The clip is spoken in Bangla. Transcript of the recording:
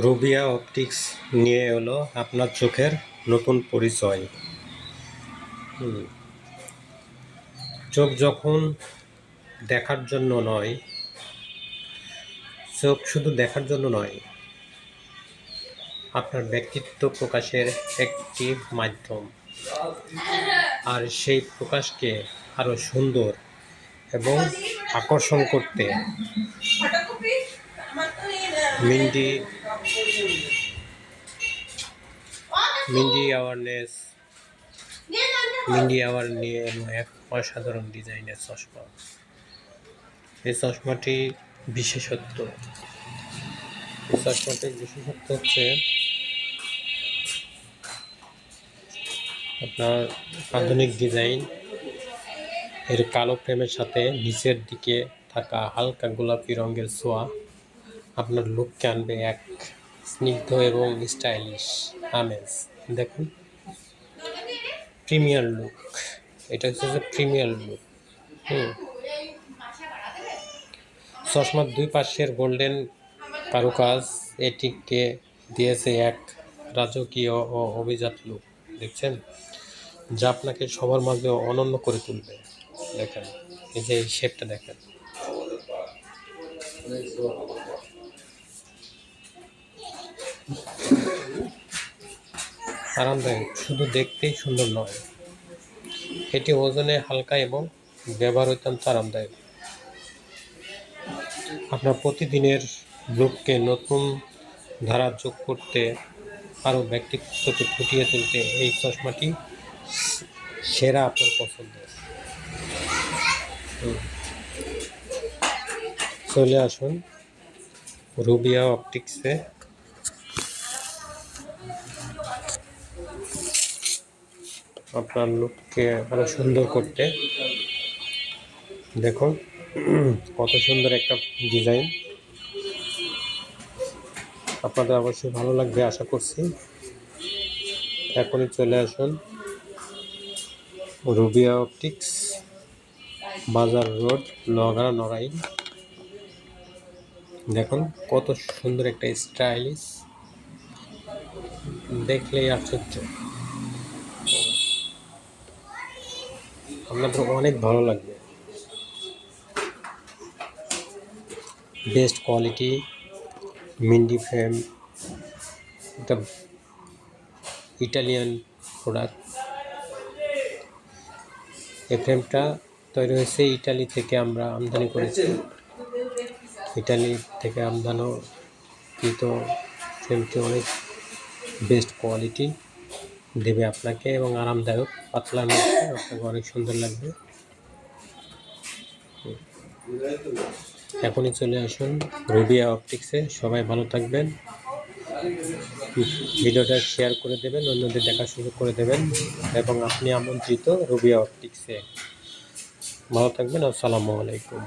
রুবিয়া অপটিক্স নিয়ে এলো আপনার চোখের নতুন পরিচয়। চোখ যখন দেখার জন্য নয় চোখ শুধু দেখার জন্য নয় আপনার ব্যক্তিত্ব প্রকাশের একটি মাধ্যম। আর সেই প্রকাশকে আরও সুন্দর এবং আকর্ষণ করতে মিন্ডি মিন্ডি অ্যাওয়ারনেস মিন্ডি অ্যাওয়ার নিয়ে এক অসাধারণ ডিজাইনের চশমা। এই চশমাটি বিশেষত্ব। এই চশমাটির বিশেষত্ব হচ্ছে আপনার আধুনিক ডিজাইন এর কালো ফ্রেমের সাথে নিচের দিকে থাকা হালকা গোলাপি রঙের ছোঁয়া আপনার লুককে আনবে এক স্নিগ্ধ এবং স্টাইলিশ আমেজ। দেখুন। Premier look. এটা হচ্ছে যে প্রিমিয়ার লুক। হুম। চশমার দুই পাশের গোল্ডেন কারুকাজ এটিকে দিয়েছে এক রাজকীয় ও অভিজাত লুক। দেখছেন? যা আপনাকে সবার মাঝে অনন্য করে তুলবে। দেখেন। এই যে এই শেপটা দেখেন। আরামদায়ক, শুধু দেখতেই সুন্দর নয়। এটি ওজনে হালকা এবং ব্যবহার অত্যন্ত আরামদায়ক। আপনার প্রতিদিনের লুককে নতুন ধারা যোগ করতে, আরও ব্যক্তিত্বকে ফুটিয়ে তুলতে এই চশমাটি সেরা আপনার পছন্দের হুম। চলে আসুন রুবিয়া অপটিক্সে। আপনার লুককে আরও সুন্দর করতে। দেখুন, কত সুন্দর একটা ডিজাইন আপনাদের অবশ্যই ভালো লাগবে, আশা করছি। এখনই চলে আসুন। Rubiya optics, Bazar road Nagra Narail. দেখুন, কত সুন্দর একটা স্টাইলিশ। দেখলেই আশ্চর্য। আপনাদের অনেক ভালো লাগবে। বেস্ট কোয়ালিটি, মিন্ডি ফ্রেম, এটা ইটালিয়ান প্রোডাক্ট। এই ফ্রেমটা তৈরি হয়েছে ইটালি থেকে আমরা আমদানি করেছি। ইটালি থেকে আমদানিকৃত ফ্রেমটি অনেক বেস্ট কোয়ালিটি দেবে আপনাকে এবং আরামদায়ক পাতলার মধ্যে আপনাকে অনেক সুন্দর লাগবে। এখনই চলে আসুন রুবিয়া অপটিক্সে। সবাই ভালো থাকবেন। ভিডিওটা শেয়ার করে দেবেন, অন্যদের দেখা শুরু করে দেবেন এবং আপনি আমন্ত্রিত রুবিয়া অপটিক্সে। ভালো থাকবেন, আসসালামু আলাইকুম।